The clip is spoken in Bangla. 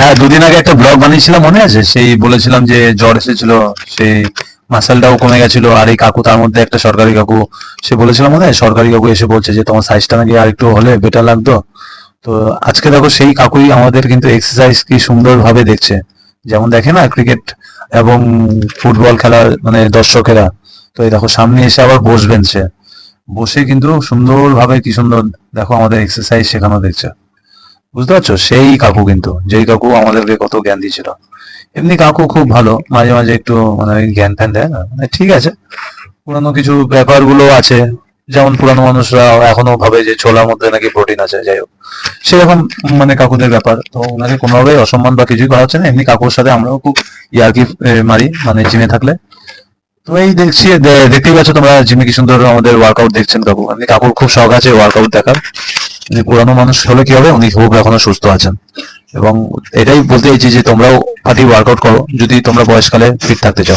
হ্যাঁ দুদিন আগে একটা ব্লগ বানিয়েছিলাম, মনে আছে? সেই বলেছিলাম যে জ্বর এসেছিল, সেই মাসালটাও কমে গেছিল, আর এই কাকু তার মধ্যে একটা সরকারি কাকু, সে বলেছিলাম মনে হয় সরকারি কাকু এসে বলছে যে তোমার সাইজটা নাকি আর একটু হলে বেটার লাগতো। তো আজকে দেখো সেই কাকুই আমাদের কিন্তু এক্সারসাইজ কি সুন্দর ভাবে দেখছে। যেমন দেখে না ক্রিকেট এবং ফুটবল খেলার মানে দর্শকেরা। তো এই দেখো, সামনে এসে আবার বসবেন সে। বসে কিন্তু সুন্দরভাবে কি সুন্দর দেখো আমাদের এক্সারসাইজ শেখানো দেখছে। বুঝতে পারছ? সেই কাকু কিন্তু, যেই কাকু আমাদেরকে কত জ্ঞান দিয়েছিল। এমনি কাকু খুব ভালো, মাঝে মাঝে একটু মানে জ্ঞান ফ্যান দেয় না? মানে ঠিক আছে, পুরানো কিছু ব্যাপারগুলো আছে। যেমন পুরানো মানুষরা এখনও ভাবে যে ছোলার মধ্যে নাকি প্রোটিন আছে, যাই হোক। সেরকম মানে কাকুদের ব্যাপার। তো ওনাকে কোনোভাবে অসম্মান বা কিছুই করা হচ্ছে না। এমনি কাকুর সাথে আমরাও খুব ইয়ার্কি মারি মানে জিমে থাকলে। তো এই দেখছি দেখতেই পাচ্ছ তোমরা, জিমে কি সুন্দর আমাদের ওয়ার্কআউট দেখছেন কাকু। এমনি কাকুর খুব শখ আছে ওয়ার্কআউট দেখার। উনি পুরানো মানুষ হলে কি হবে? উনি খুব এখনও সুস্থ আছেন। এবং এটাই বলতে চাইছি যে তোমরাও পার্টি ওয়ার্কআউট করো। যদি তোমরা বয়সকালে ফিট থাকতে চাও।